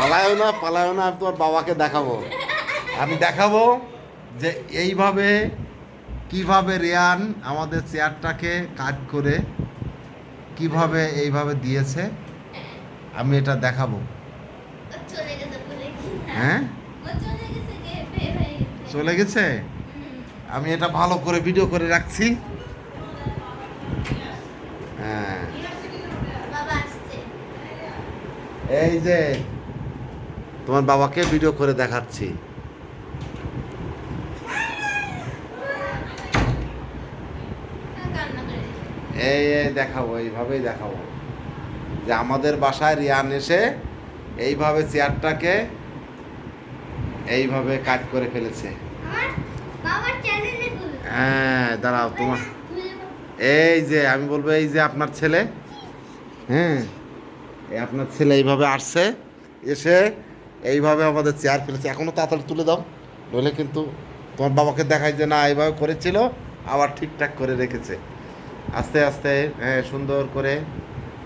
পালায়ও না পালায়ও না আমি তোমার বাবাকে দেখাবো। আমি দেখাবো যে এইভাবে কীভাবে রেয়ান আমাদের চেয়ারটাকে কাজ করে কীভাবে এইভাবে দিয়েছে আমি এটা দেখাবো? হ্যাঁ? চলে গেছে হয়ে। আমি এটা ভালো করে ভিডিও করে রাখছি। হ্যাঁ। এই যে তোমার বাবাকে ভিডিও করে দেখাচ্ছি। এই দেখাবো, এইভাবেই দেখাবো যে আমাদের বাসায় রিয়ান এসে এইভাবে চেয়ারটাকে এইভাবে কাজ করে ফেলেছে হ্যাঁ দাঁড়াও, তোমার এই যে, আমি বলব, এই যে আপনার ছেলে হ্যাঁ আপনার ছেলে এইভাবে আসছে, এসে এইভাবে আমাদের চেয়ার ফেলেছে। এখনও তাড়াতাড়ি তুলে দাও, নইলে কিন্তু তোমার বাবাকে দেখায় যে না, এইভাবে করেছিল, আবার ঠিকঠাক করে রেখেছে। আস্তে আস্তে হ্যাঁ সুন্দর করে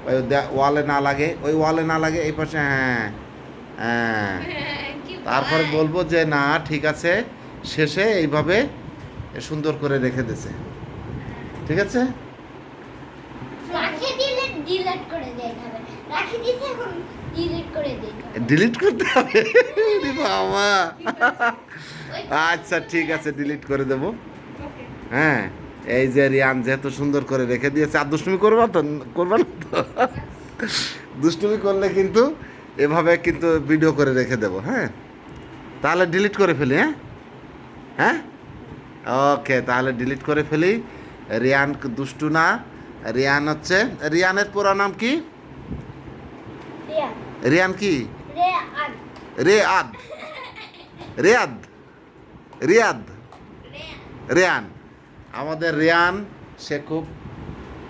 ওই ওয়ালে না লাগে, ওই ওয়ালে না লাগে, এই পাশে হ্যাঁ হ্যাঁ। তারপরে বলব যে না, ঠিক আছে, শেষে এইভাবে সুন্দর করে রেখে দিয়েছে। ঠিক আছে? দিলে করে ডিলিট করতে হবে? বাবা। আচ্ছা ঠিক আছে ডিলিট করে দেব। হ্যাঁ এই যে রিয়ান যেহেতু সুন্দর করে রেখে দিয়েছে, আর দুষ্টুমি করবা তো, করবা না তো? দুষ্টুমি করলে কিন্তু এভাবে কিন্তু ভিডিও করে রেখে দেবো হ্যাঁ? তাহলে ডিলিট করে ফেলি হ্যাঁ? হ্যাঁ? ওকে তাহলে ডিলিট করে ফেলি। রিয়ান দুষ্টু না। রিয়ান হচ্ছে, রিয়ানের পুরো নাম কি? রিয়ান কি? রেয়াদ। রেয়াদ। রিয়াদ। রেয়ান। আমাদের রেয়ান সে খুব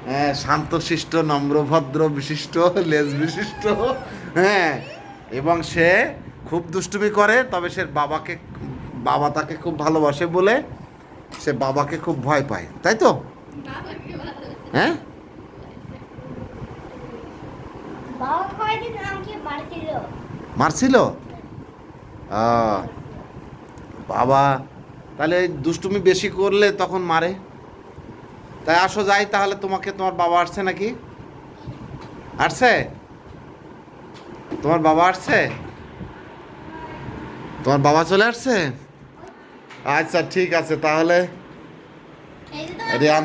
হ্যাঁ, শান্তশিষ্ট নম্রভদ্র বিশিষ্ট লেজ বিশিষ্ট হ্যাঁ এবং সে খুব দুষ্টুমি করে তবে সে বাবাকে বাবা তাকে খুব ভালোবাসে বলে সে বাবাকে খুব ভয় পায়। তাই তো? হ্যাঁ? বাবা কয়দিন আমাকে মারছিল? মারছিল? বাবা তাহলে দুষ্টুমি বেশি করলে তখন মারে। তাই আসো যাই তাহলে তোমাকে তোমার বাবা আসছে নাকি? আসছে? তোমার বাবা আসছে? তোমার বাবা চলে আসছে? আচ্ছা ঠিক আছে তাহলে রিয়ান।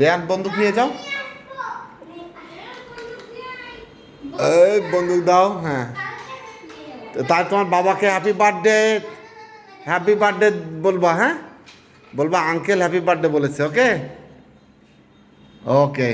রেয়ান বন্দুক নিয়ে যাও রিয়ান, এই বন্দুক দাও। হ্যাঁ। তো তাই তোমার বাবাকে হ্যাপি বার্থডে হ্যাপি বার্থডে বলব হ্যাঁ? বলব আঙ্কেল হ্যাপি বার্থডে বলেছে ওকে ওকে